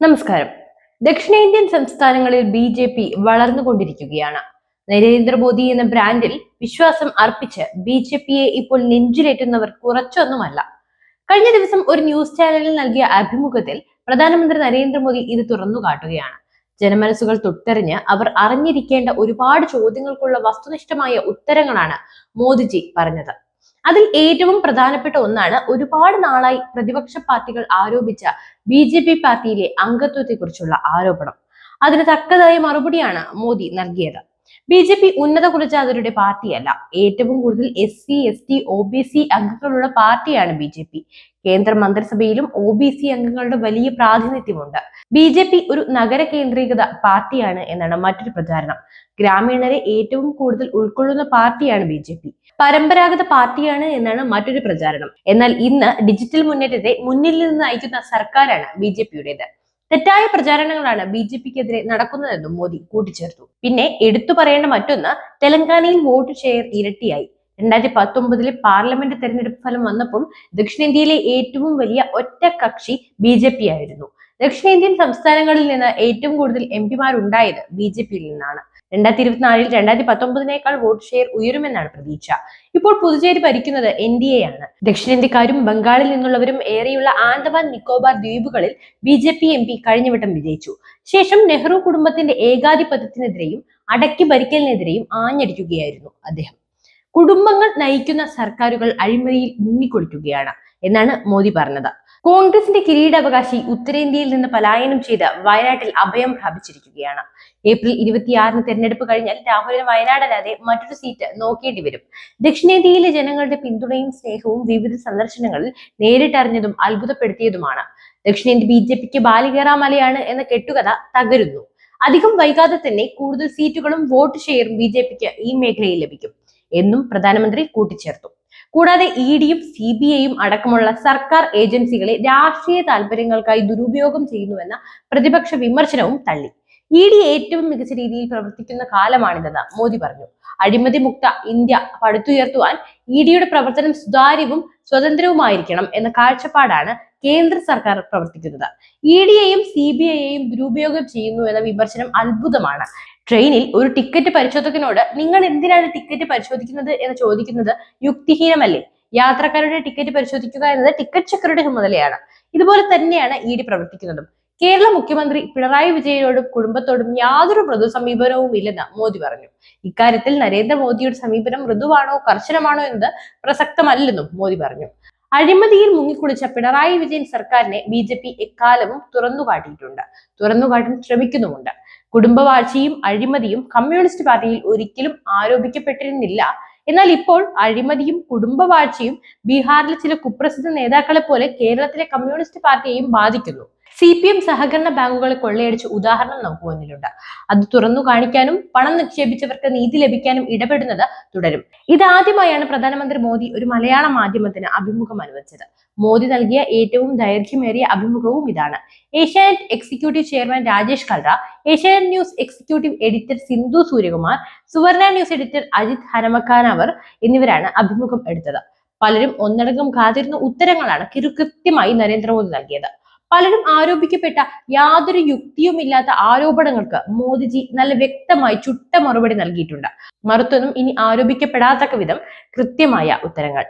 നമസ്കാരം. ദക്ഷിണേന്ത്യൻ സംസ്ഥാനങ്ങളിൽ ബി ജെ പി വളർന്നുകൊണ്ടിരിക്കുകയാണ്. നരേന്ദ്രമോദി എന്ന ബ്രാൻഡിൽ വിശ്വാസം അർപ്പിച്ച് ബി ജെ പിയെ ഇപ്പോൾ നെഞ്ചിലേറ്റുന്നവർ കുറച്ചൊന്നുമല്ല. കഴിഞ്ഞ ദിവസം ഒരു ന്യൂസ് ചാനലിൽ നൽകിയ അഭിമുഖത്തിൽ പ്രധാനമന്ത്രി നരേന്ദ്രമോദി ഇത് തുറന്നു കാട്ടുകയാണ്. ജനമനസ്സുകൾ തൊട്ടറിഞ്ഞ് അവർ അറിഞ്ഞിരിക്കേണ്ട ഒരുപാട് ചോദ്യങ്ങൾക്കുള്ള വസ്തുനിഷ്ഠമായ ഉത്തരങ്ങളാണ് മോദിജി പറഞ്ഞത്. അതിൽ ഏറ്റവും പ്രധാനപ്പെട്ട ഒന്നാണ് ഒരുപാട് നാളായി പ്രതിപക്ഷ പാർട്ടികൾ ആരോപിച്ച ബി ജെ പി പാർട്ടിയിലെ അംഗത്വത്തെക്കുറിച്ചുള്ള ആരോപണം. അതിന് തക്കതായ മറുപടിയാണ് മോദി നൽകിയത്. ബി ജെ പി ഉന്നത കുലജാതരുടെ പാർട്ടിയല്ല ഏറ്റവും കൂടുതൽ S C S T O B C അംഗങ്ങളുള്ള പാർട്ടിയാണ് ബി ജെ പി. കേന്ദ്ര മന്ത്രിസഭയിലും ഒ ബി സി അംഗങ്ങളുടെ വലിയ പ്രാതിനിധ്യമുണ്ട്. ബി ജെ പി ഒരു നഗര കേന്ദ്രീകൃത പാർട്ടിയാണ് എന്നാണ് മറ്റൊരു പ്രചാരണം. ഗ്രാമീണരെ ഏറ്റവും കൂടുതൽ ഉൾക്കൊള്ളുന്ന പാർട്ടിയാണ് ബി ജെ പി. പരമ്പരാഗത പാർട്ടിയാണ് എന്നാണ് മറ്റൊരു പ്രചാരണം. എന്നാൽ ഇന്ന് ഡിജിറ്റൽ മുന്നേറ്റത്തെ മുന്നിൽ നിന്ന് നയിക്കുന്ന സർക്കാരാണ് ബി ജെ പിയുടേത്. തെറ്റായ പ്രചാരണങ്ങളാണ് ബി ജെ പിക്കെതിരെ നടക്കുന്നതെന്നും മോദി കൂട്ടിച്ചേർത്തു. പിന്നെ എടുത്തു പറയേണ്ട മറ്റൊന്ന് തെലങ്കാനയിൽ വോട്ട് ഷെയർ ഇരട്ടിയായി. രണ്ടായിരത്തി പത്തൊമ്പതിലെ പാർലമെന്റ് തെരഞ്ഞെടുപ്പ് ഫലം വന്നപ്പോൾ ദക്ഷിണേന്ത്യയിലെ ഏറ്റവും വലിയ ഒറ്റ കക്ഷി ബി ജെ പി ആയിരുന്നു. ദക്ഷിണേന്ത്യൻ സംസ്ഥാനങ്ങളിൽ നിന്ന് ഏറ്റവും കൂടുതൽ എം പിമാരുണ്ടായത് ബി ജെ പിയിൽ നിന്നാണ്. രണ്ടായിരത്തി ഇരുപത്തിനാലിൽ രണ്ടായിരത്തി പത്തൊമ്പതിനേക്കാൾ വോട്ട് ഷെയർ ഉയരുമെന്നാണ് പ്രതീക്ഷ. ഇപ്പോൾ പുതുച്ചേരി ഭരിക്കുന്നത് എൻ ഡി എ ആണ് ദക്ഷിണേന്ത്യക്കാരും ബംഗാളിൽ നിന്നുള്ളവരും ഏറെയുള്ള ആൻഡമാൻ നിക്കോബാർ ദ്വീപുകളിൽ B J P M P കഴിഞ്ഞവട്ടം വിജയിച്ചു. ശേഷം നെഹ്റു കുടുംബത്തിന്റെ ഏകാധിപത്യത്തിനെതിരെയും അടക്കി ഭരിക്കലിനെതിരെയും ആഞ്ഞടിക്കുകയായിരുന്നു അദ്ദേഹം. കുടുംബങ്ങൾ നയിക്കുന്ന സർക്കാരുകൾ അഴിമതിയിൽ മുങ്ങിക്കൊടുക്കുകയാണ് എന്നാണ് മോദി പറഞ്ഞത്. കോൺഗ്രസിന്റെ കിരീടാവകാശി ഉത്തരേന്ത്യയിൽ നിന്ന് പലായനം ചെയ്ത് വയനാട്ടിൽ അഭയം പ്രാപിച്ചിരിക്കുകയാണ്. ഏപ്രിൽ ഇരുപത്തിയാറിന് തെരഞ്ഞെടുപ്പ് കഴിഞ്ഞാൽ രാഹുലിന് വയനാടല്ലാതെ മറ്റൊരു സീറ്റ് നോക്കേണ്ടി വരും. ദക്ഷിണേന്ത്യയിലെ ജനങ്ങളുടെ പിന്തുണയും സ്നേഹവും വിവിധ സന്ദർശനങ്ങളിൽ നേരിട്ടറിഞ്ഞതും അത്ഭുതപ്പെടുത്തിയതുമാണ്. ദക്ഷിണേന്ത്യ ബി ജെ പിക്ക് ബാലികേറാമലയാണ് എന്ന കെട്ടുകഥ തകരുന്നു. അധികം വൈകാതെ തന്നെ കൂടുതൽ സീറ്റുകളും വോട്ട് ഷെയറും ബി ജെ പിക്ക് ഈ മേഖലയിൽ ലഭിക്കും. എന്നും പ്രധാനമന്ത്രി കൂട്ടിച്ചേർത്തു. കൂടാതെ ഇ ഡിയും സി ബി ഐയും അടക്കമുള്ള സർക്കാർ ഏജൻസികളെ രാഷ്ട്രീയ താല്പര്യങ്ങൾക്കായി ദുരുപയോഗം ചെയ്യുന്നുവെന്ന പ്രതിപക്ഷ വിമർശനവും തള്ളി. ഇ ഡി ഏറ്റവും മികച്ച രീതിയിൽ പ്രവർത്തിക്കുന്ന കാലമാണിതെന്ന് മോദി പറഞ്ഞു. അഴിമതി മുക്ത ഇന്ത്യ പടുത്തുയർത്തുവാൻ ഇ ഡിയുടെ പ്രവർത്തനം സുതാര്യവും സ്വതന്ത്രവുമായിരിക്കണം എന്ന കാഴ്ചപ്പാടാണ് കേന്ദ്ര സർക്കാർ പ്രവർത്തിക്കുന്നത്. ഇ ഡിയെയും സി ബി ഐയെയും ദുരുപയോഗം ചെയ്യുന്നു എന്ന വിമർശനം അത്ഭുതമാണ്. ട്രെയിനിൽ ഒരു ടിക്കറ്റ് പരിശോധകനോട് നിങ്ങൾ എന്തിനാണ് ടിക്കറ്റ് പരിശോധിക്കുന്നത്? എന്ന് ചോദിക്കുന്നത് യുക്തിഹീനമല്ലേ? യാത്രക്കാരുടെ ടിക്കറ്റ് പരിശോധിക്കുക എന്നത് ടിക്കറ്റ് ചെക്കറുടെ ചുമതലയാണ്. ഇതുപോലെ തന്നെയാണ് ഇ ഡി പ്രവർത്തിക്കുന്നതും. കേരള മുഖ്യമന്ത്രി പിണറായി വിജയനോടും കുടുംബത്തോടും യാതൊരു മൃദു സമീപനവും ഇല്ലെന്ന് മോദി പറഞ്ഞു. ഇക്കാര്യത്തിൽ നരേന്ദ്രമോദിയുടെ സമീപനം മൃദുവാണോ കർശനമാണോ എന്നത് പ്രസക്തമല്ലെന്നും മോദി പറഞ്ഞു. അഴിമതിയിൽ മുങ്ങിക്കുളിച്ച പിണറായി വിജയൻ സർക്കാരിനെ ബി ജെ പി എക്കാലവും തുറന്നുകാട്ടിയിട്ടുണ്ട്. തുറന്നുകാട്ടാൻ ശ്രമിക്കുന്നുമുണ്ട്. കുടുംബവാഴ്ചയും അഴിമതിയും കമ്മ്യൂണിസ്റ്റ് പാർട്ടിയിൽ ഒരിക്കലും ആരോപിക്കപ്പെട്ടിരുന്നില്ല. എന്നാൽ ഇപ്പോൾ അഴിമതിയും കുടുംബവാഴ്ചയും ബീഹാറിലെ ചില കുപ്രസിദ്ധ നേതാക്കളെ പോലെ കേരളത്തിലെ കമ്മ്യൂണിസ്റ്റ് പാർട്ടിയെയും ബാധിക്കുന്നു. സി പി എം സഹകരണ ബാങ്കുകളെ കൊള്ളയടിച്ച ഉദാഹരണം നമുക്ക് മുന്നിലുണ്ട്. അത് തുറന്നു കാണിക്കാനും പണം നിക്ഷേപിച്ചവർക്ക് നീതി ലഭിക്കാനും ഇടപെടുന്നത് തുടരും. ഇതാദ്യമായാണ് പ്രധാനമന്ത്രി മോദി ഒരു മലയാള മാധ്യമത്തിന് അഭിമുഖം അനുവദിച്ചത്. മോദി നൽകിയ ഏറ്റവും ദൈർഘ്യമേറിയ അഭിമുഖവും ഇതാണ്. Asianet executive chairman Rajesh Kalra Asianet news executive editor Sindhu Suryakumar Suvarna news editor Ajith ഹനമക്കാനവർ എന്നിവരാണ് അഭിമുഖം എടുത്തത്. പലരും ഒന്നടങ്കം കാത്തിരുന്ന ഉത്തരങ്ങളാണ് കൃത്യമായി നരേന്ദ്രമോദി നൽകിയത്. പലരും ആരോപിക്കപ്പെട്ട യാതൊരു യുക്തിയുമില്ലാത്ത ആരോപണങ്ങൾക്ക് മോദിജി നല്ല വ്യക്തമായി ചുട്ട മറുപടി നൽകിയിട്ടുണ്ട്. മറുത്തൊന്നും ഇനി ആരോപിക്കപ്പെടാത്തക്ക വിധം കൃത്യമായ ഉത്തരങ്ങൾ.